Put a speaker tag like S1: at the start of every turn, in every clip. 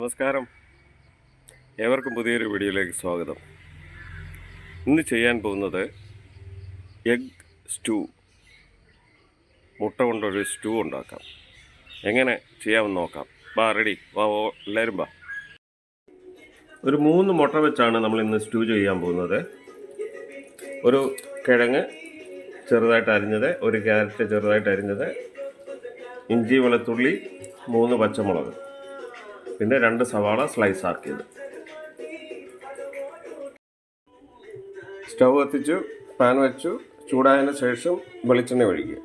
S1: നമസ്കാരം. ഏവർക്കും പുതിയൊരു വീഡിയോയിലേക്ക് സ്വാഗതം. ഇന്ന് ചെയ്യാൻ പോകുന്നത് എഗ് സ്റ്റൂ മുട്ട കൊണ്ടൊരു സ്റ്റൂ ഉണ്ടാക്കാം. എങ്ങനെ ചെയ്യാമെന്ന് നോക്കാം. വാ റെഡി വാ എല്ലാവരും വാ. ഒരു മൂന്ന് മുട്ട വെച്ചാണ് നമ്മൾ ഇന്ന് സ്റ്റൂ ചെയ്യാൻ പോകുന്നത്. ഒരു കിഴങ്ങ് ചെറുതായിട്ട് അരിഞ്ഞത് ഒരു ക്യാരറ്റ് ചെറുതായിട്ട് അരിഞ്ഞത് ഇഞ്ചി വെളുത്തുള്ളി മൂന്ന് പച്ചമുളക്. പിന്നെ രണ്ട് സവാള സ്ലൈസ് ആക്കിയത്. സ്റ്റൗ കത്തിച്ചു പാൻ വെച്ചു ചൂടായതിന് ശേഷം വെളിച്ചെണ്ണ ഒഴിക്കുക.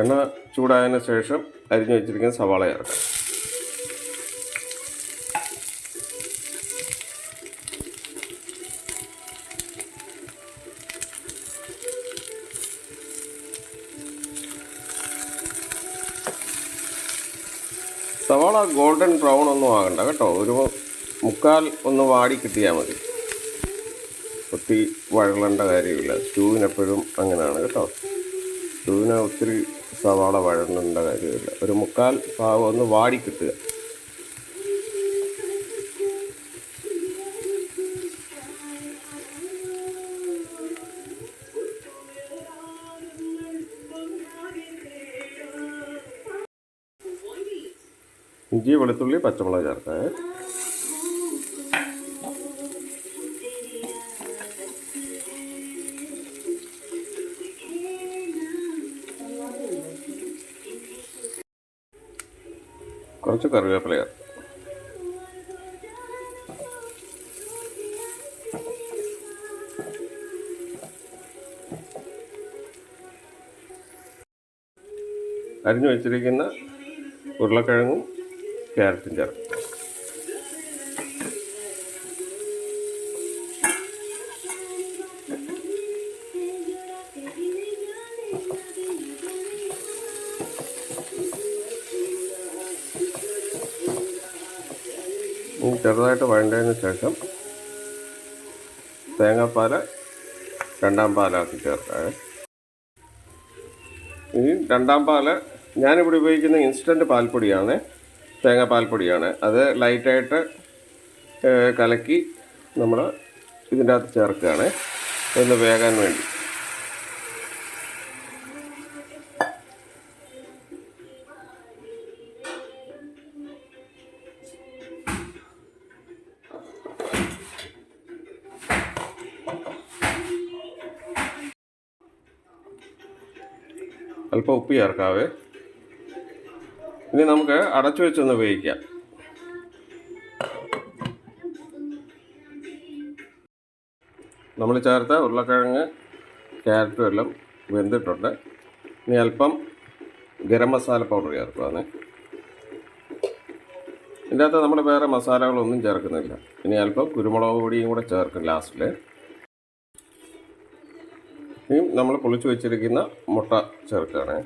S1: എണ്ണ ചൂടായതിന് ശേഷം അരിഞ്ഞു വെച്ചിരിക്കുന്ന സവാള സവാള ഗോൾഡൻ ബ്രൗൺ ഒന്നും ആകണ്ട കേട്ടോ. ഒരു മുക്കാൽ ഒന്ന് വാടി കിട്ടിയാൽ മതി. ഒത്തിരി വഴളേണ്ട കാര്യമില്ല. സ്റ്റൂവിനെപ്പോഴും അങ്ങനെയാണ് കേട്ടോ. സ്റ്റൂവിന് ഒത്തിരി സവാള വഴളേണ്ട കാര്യമില്ല. ഒരു മുക്കാൽ ഭാഗം ഒന്ന് വാടി കിട്ടുക. ഇഞ്ചി വെളുത്തുള്ളി പച്ചമുളക് ചേർക്കാം കുറച്ച് കറിവേപ്പില ചേർക്കാം അരിഞ്ഞു വെച്ചിരിക്കുന്ന ഉരുളക്കിഴങ്ങും ക്യാരറ്റും ചേർക്കും. ചെറുതായിട്ട് വഴണ്ടതിന് ശേഷം തേങ്ങാപ്പാൽ രണ്ടാം പാലാക്കി ചേർക്കാം ഇനി രണ്ടാം പാൽ ഞാനിവിടെ ഉപയോഗിക്കുന്ന ഇൻസ്റ്റന്റ് പാൽപ്പൊടിയാണ്. തേങ്ങ പാൽപ്പൊടിയാണ്. അത് ലൈറ്റായിട്ട് കലക്കി നമ്മൾ ഇതിന്റെ അകത്ത് ചേർക്കുകയാണ്. ഒന്ന് വേകാൻ വേണ്ടി. അല്പം ഉപ്പ് ചേർക്കാവേ. ഇനി നമുക്ക് അടച്ചു വെച്ചൊന്ന് ഉപയോഗിക്കാം. നമ്മൾ ചേർത്ത ഉരുളക്കിഴങ്ങ് ക്യാരറ്റും എല്ലാം വെന്തിട്ടുണ്ട്. ഇനി അല്പം ഗരം മസാല പൗഡർ ചേർക്കുവാണ്. ഇതിന്റെ അകത്ത് നമ്മൾ വേറെ മസാലകളൊന്നും ചേർക്കുന്നില്ല. ഇനി അല്പം കുരുമുളക് പൊടിയും കൂടെ ചേർക്കും ലാസ്റ്റിൽ ഇനി നമ്മൾ പൊളിച്ചു വെച്ചിരിക്കുന്ന മുട്ട ചേർക്കുകയാണ്.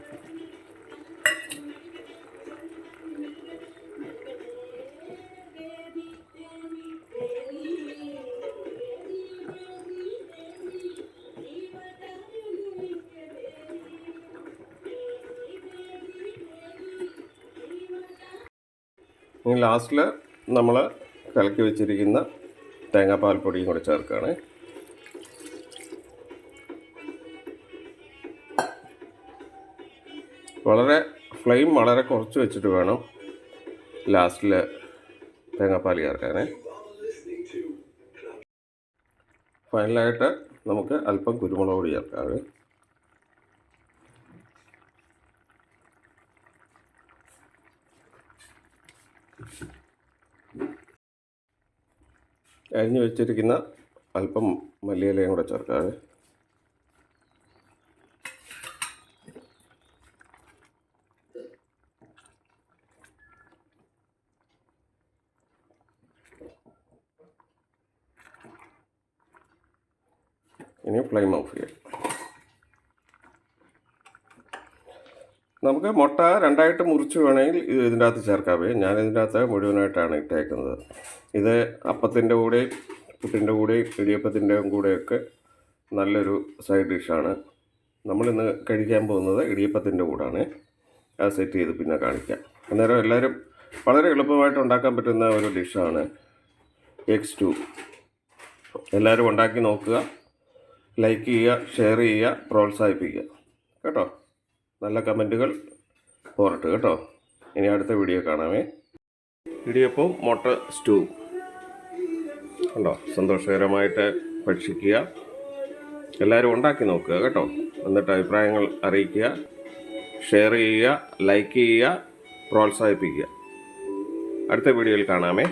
S1: ഇനി ലാസ്റ്റിൽ നമ്മൾ കലക്കി വെച്ചിരിക്കുന്ന തേങ്ങാപ്പാൽ പൊടിയും കൂടെ ചേർക്കുകയാണ് വളരെ ഫ്ലെയിം വളരെ കുറച്ച് വെച്ചിട്ട് വേണം ലാസ്റ്റിൽ തേങ്ങാപ്പാൽ ചേർക്കാനേ. ഫൈനലായിട്ട് നമുക്ക് അല്പം കുരുമുളക് പൊടി ചേർക്കാവേ അരിഞ്ഞു വെച്ചിരിക്കുന്ന അല്പം മല്ലിയിലയും കൂടെ ചേർക്കാതെ ഇനി ഫ്ലെയിം ഓഫ് ചെയ്യാം. നമുക്ക് മുട്ട രണ്ടായിട്ട് മുറിച്ച് വേണമെങ്കിൽ ഇത് ഇതിന്റെ അകത്ത് ചേർക്കാവേ ഞാൻ ഇതിന്റെ അകത്ത് മുഴുവനായിട്ടാണ് ഇട്ടേക്കുന്നത്. ഇത് അപ്പത്തിന്റെ കൂടെയും പുട്ടിന്റെ കൂടെയും ഇടിയപ്പത്തിന്റെയും കൂടെയൊക്കെ നല്ലൊരു സൈഡ് ഡിഷാണ്. നമ്മളിന്ന് കഴിക്കാൻ പോകുന്നത് ഇടിയപ്പത്തിന്റെ കൂടാണ്. അത് സെറ്റ് ചെയ്ത് പിന്നെ കാണിക്കാം. അന്നേരം എല്ലാവരും വളരെ എളുപ്പമായിട്ട് ഉണ്ടാക്കാൻ പറ്റുന്ന ഒരു ഡിഷാണ് എക്സ് ടു. എല്ലാവരും ഉണ്ടാക്കി നോക്കുക ലൈക്ക് ചെയ്യുക ഷെയർ ചെയ്യുക പ്രോത്സാഹിപ്പിക്കുക. കേട്ടോ? നല്ല കമന്റുകൾ പോരട്ടെ കേട്ടോ. ഇനി അടുത്ത വീഡിയോ കാണാമേ. ഇടിയപ്പം മുട്ട സ്റ്റൂ. ഉണ്ടോ സന്തോഷകരമായിട്ട് ഭക്ഷിക്കുക. എല്ലാവരും ഉണ്ടാക്കി നോക്കുക കേട്ടോ. എന്നിട്ട് അഭിപ്രായങ്ങൾ അറിയിക്കുക. ഷെയർ ചെയ്യുക ലൈക്ക് ചെയ്യുക പ്രോത്സാഹിപ്പിക്കുക. അടുത്ത വീഡിയോയിൽ കാണാമേ.